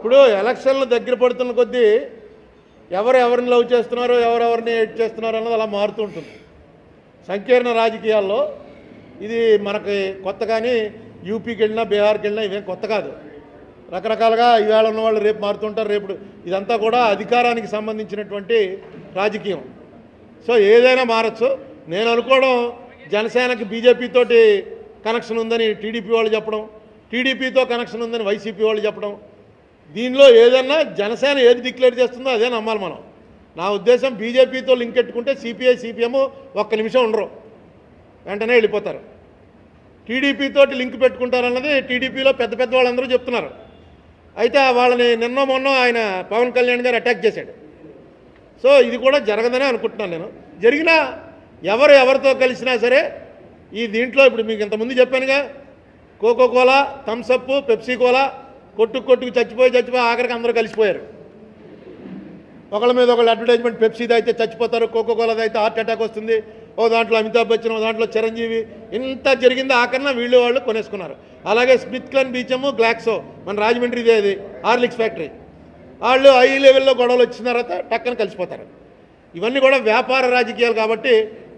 ఇప్పుడు ఎలక్షన్లు దగ్గర పడుతున్న కొద్దీ ఎవరు ఎవరిని లవ్ చేస్తున్నారో ఎవరెవరిని ఎయిట్ చేస్తున్నారో అన్నది అలా మారుతూ ఉంటుంది. సంకీర్ణ రాజకీయాల్లో ఇది మనకి కొత్త కానీ యూపీకి వెళ్ళినా బీహార్కి వెళ్ళినా ఇవేం కొత్త కాదు. రకరకాలుగా ఈవేళ ఉన్న వాళ్ళు రేపు మారుతుంటారు రేపు ఇదంతా కూడా అధికారానికి సంబంధించినటువంటి రాజకీయం. సో ఏదైనా మారచ్చు. నేను అనుకోవడం జనసేనకి బీజేపీ తోటి కనెక్షన్ ఉందని టీడీపీ వాళ్ళు చెప్పడం టీడీపీతో కనెక్షన్ ఉందని వైసీపీ వాళ్ళు చెప్పడం దీనిలో ఏదన్నా జనసేన ఏది డిక్లేర్ చేస్తుందో అదే నమ్మాలి మనం. నా ఉద్దేశం బీజేపీతో లింక్ పెట్టుకుంటే సిపిఐ సిపిఎం ఒక్క నిమిషం ఉండరు. వెంటనే వెళ్ళిపోతారు. టీడీపీతో లింక్ పెట్టుకుంటారన్నది టీడీపీలో పెద్ద పెద్ద వాళ్ళందరూ చెప్తున్నారు. అయితే వాళ్ళని నిన్న మొన్న ఆయన పవన్ కళ్యాణ్ గారు అటాక్ చేశాడు. సో ఇది కూడా జరగదనే అనుకుంటున్నాను నేను. జరిగినా ఎవరు ఎవరితో కలిసినా సరే ఈ దీంట్లో ఇప్పుడు మీకు ఇంతకుముందు చెప్పానుగా Coca Cola Thums Up Pepsi cola కొట్టుకు కొట్టుకు చచ్చిపోయి చచ్చిపోయి ఆఖరికి అందరూ కలిసిపోయారు. ఒకళ్ళ మీద ఒకళ్ళు అడ్వర్టైజ్మెంట్ పెప్సీది అయితే చచ్చిపోతారు కోకో కోలాది అయితే హార్ట్ అటాక్ వస్తుంది ఓ దాంట్లో అమితాబ్ బచ్చన్ ఓ దాంట్లో చిరంజీవి ఇంత జరిగింది ఆఖరణ వీళ్ళు వాళ్ళు కొనేసుకున్నారు. అలాగే స్మిత్క్లన్ బీచము గ్లాక్సో మన రాజమండ్రిదే అది హార్లిక్స్ ఫ్యాక్టరీ. వాళ్ళు హై లెవెల్లో గొడవలు వచ్చిన తర్వాత టక్కన కలిసిపోతారు. ఇవన్నీ కూడా వ్యాపార రాజకీయాలు కాబట్టి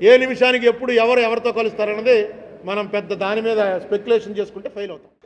ఏ నిమిషానికి ఎప్పుడు ఎవరు ఎవరితో కలుస్తారన్నది మనం పెద్ద దాని మీద స్పెక్యులేషన్ చేసుకుంటే ఫెయిల్ అవుతాం.